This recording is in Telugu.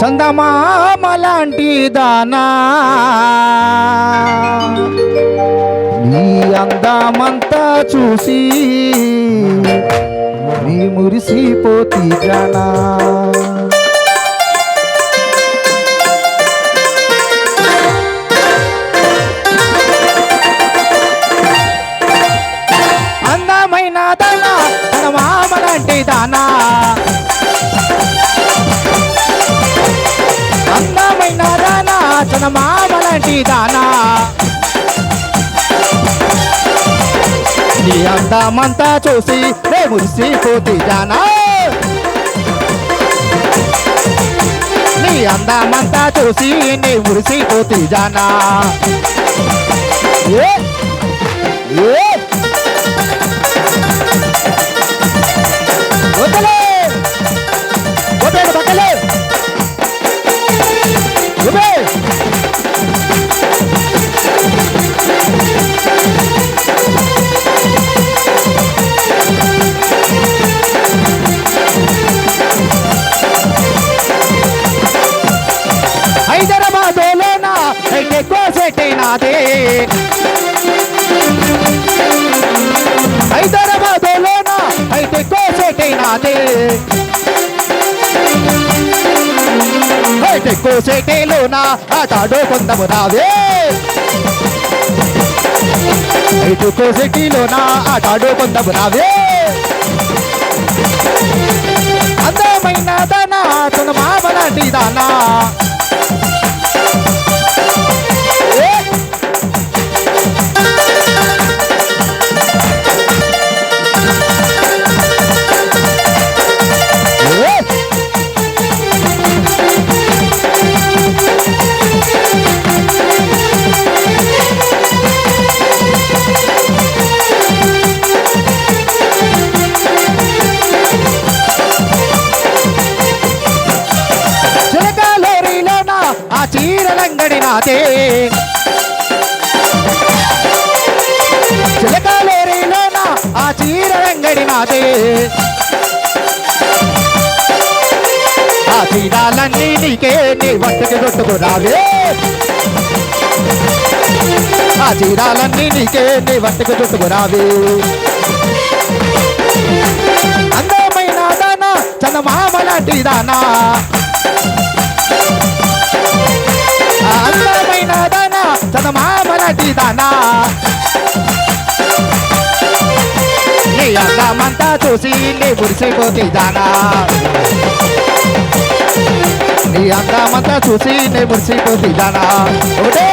చందమామలాంటి దానా. నీ అందమంతా చూసి నీ మురిసిపోతి జనా. అందమైన దానా చందమామలాంటి దానా. దానా చందమామ దానా? నీ అందమంతా చూసి రే మురిసిపోతి జానా నీ అందమంతా చూసి నీ మురిసిపోతి జానా కోసెట్టైనాదే హైదరాబాద్లోనా? అయితే కోసెట్టైనాదే అయితే కోసెట్టేలోనా ఆటాడో కొందము రావే అయితే కోసెట్టిలోనా ఆటాడో కొందము రావే అందమైన దానా తన మామ లాంటి దానా. చీరలంగడి నాదే. చిలకాలోరిలోన ఆ చీర చీరలంగడి నాదే. ఆ చీరాలన్నీ నీకే నీ వంటకి కొట్టుకు రావే. ఆ చీరాలన్నీ నీకే నీ వంటకి చుట్టుకు రావే. అందమైన దానా చందమామ లాంటి దానా. అందమైన దానా చందమామ లాంటి దానా. నీ అందమంతా చూసి నీ మురిసిపోతే దానా. నీ అందమంతా చూసి నీ మురిసిపోతే దానా. ఒకటే